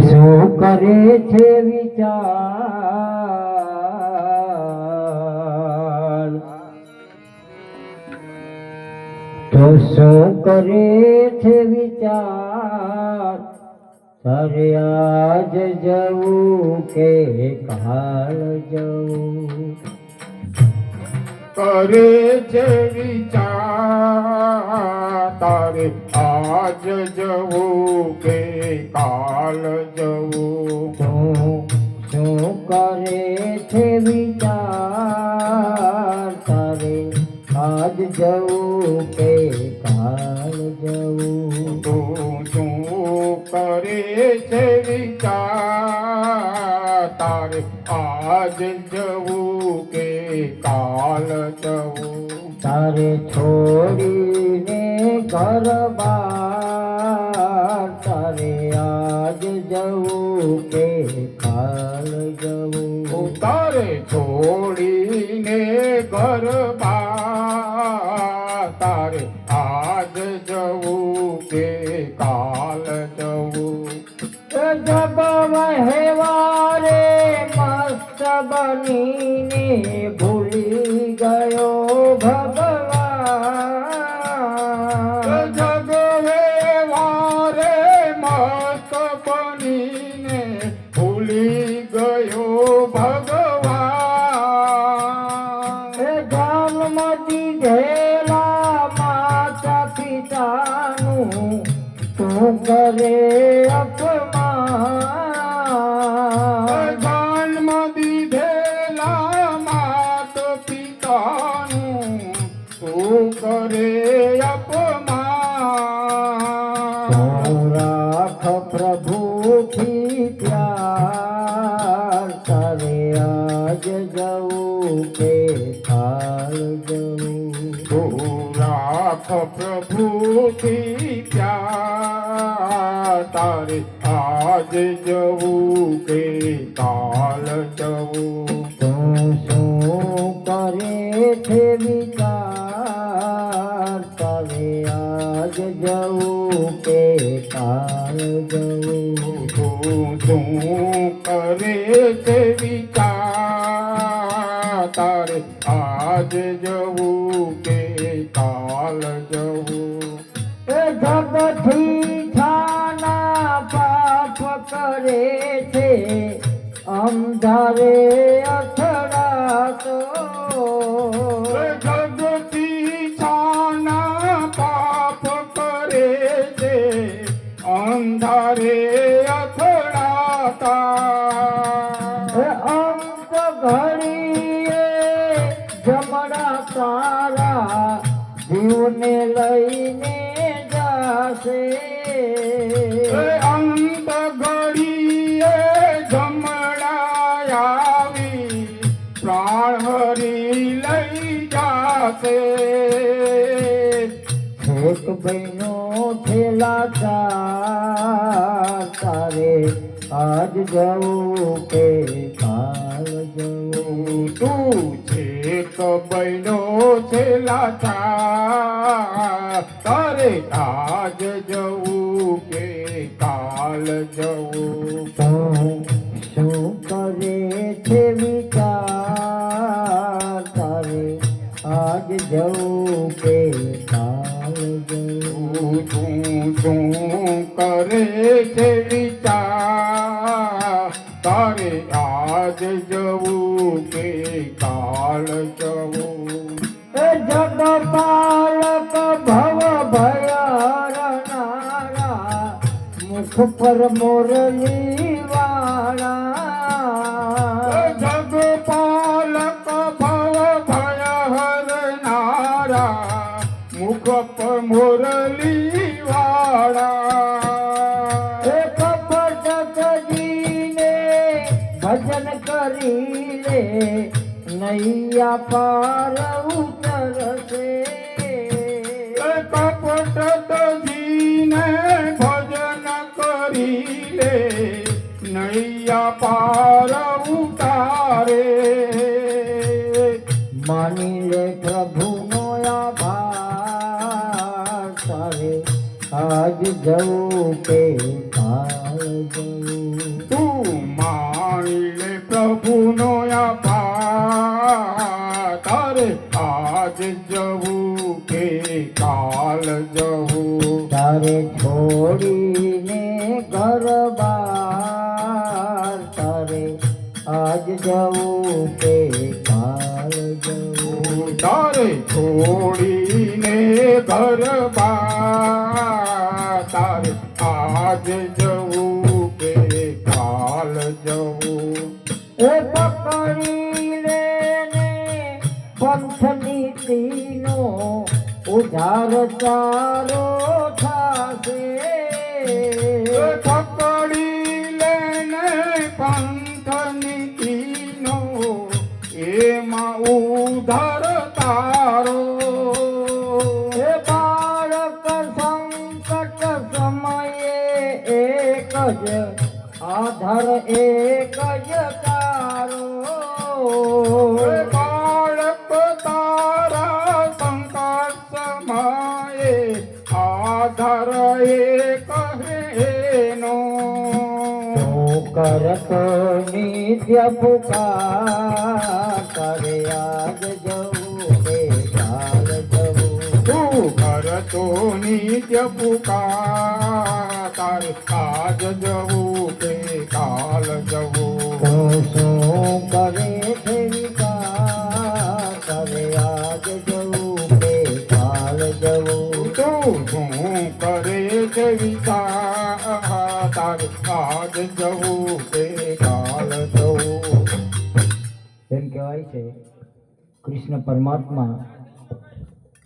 શું કરે છે વિચાર? તો શું કરે છે વિચાર? તારે આજ જવું કે કાલ જવું? કરે છે વિચાર? તારે આજ જવું કે કાલ જવું શું કરે છે વિચાર તારે? આજ જવું કે કાલ જવું? તું શું કરે છે વિચાર તારે? આજ જવું કે કાલ જવું? તારે છોડીને ઘર તારે છોડીને ઘર તારે આજ જવું કે કાલ જવું? જબ વહેવારે મસ્ત બનીને ભૂલી ગયો ભગવાન. તું કરે અપમાન જન્મ દીધેલા માત પિતાનું તું કરે અપમાન તું રાખ પ્રભુથી પ્યાર. તારે આજ જવું કે કાલ જવું? તું શું કરે છે વિચાર. તારે આજ જવું કે કાલ જવું? તું શું કરે છે વિચાર? તારે આજ જવું કે કાલ જવું. એ જગથી છાના પાપ કરે છે. અંધારે અથડાતો. બહેનો થેલા તારે આજ જવું કે કાલ જવું? તું છે કબૈનો થેલા લાચાર તારે આજ જવું કે કાલ જવું? તું શું કરે છે આજ જવું કે કાલ જવું? તું શું કરે છે વિચાર? તારે આજ જવું કે કાલ જવું? એ જગપાલક ભવ ભયરનારા મુખ પર મોરલી વાળા. ભજન કરી લે નૈયા પાર ઉતરશે. કપટ તજીને ભજન કરી લે નૈયા પાર ઉતારે. માની લે પ્રભુનો આભાર તારે આજ જવું કે કાલ જવું. જવું તારે છોડીને ઘર બાર તારે આજ જવું કે કાલ જવું? તારે છોડીને ઘર બાર તારે આજ જવું કે કાલ જવું? એ પકડી લે પંથની તીનો ઉધાર તારો થશે. પકડી લેને પંથ નીતિનો એમાં ઉધાર કરતો નિત્ય પુકાર કરે આજ જવું કે કાલ જવું તું કરતો નિત્ય પુકાર તારે આજ જવું કે કાલ જવું તું શું કરે છે વિચાર. કરે આજ જવું કે કાલ જવું તું શું કરે છે આજ જવું જવું એમ કહેવાય છે? કૃષ્ણ પરમાત્મા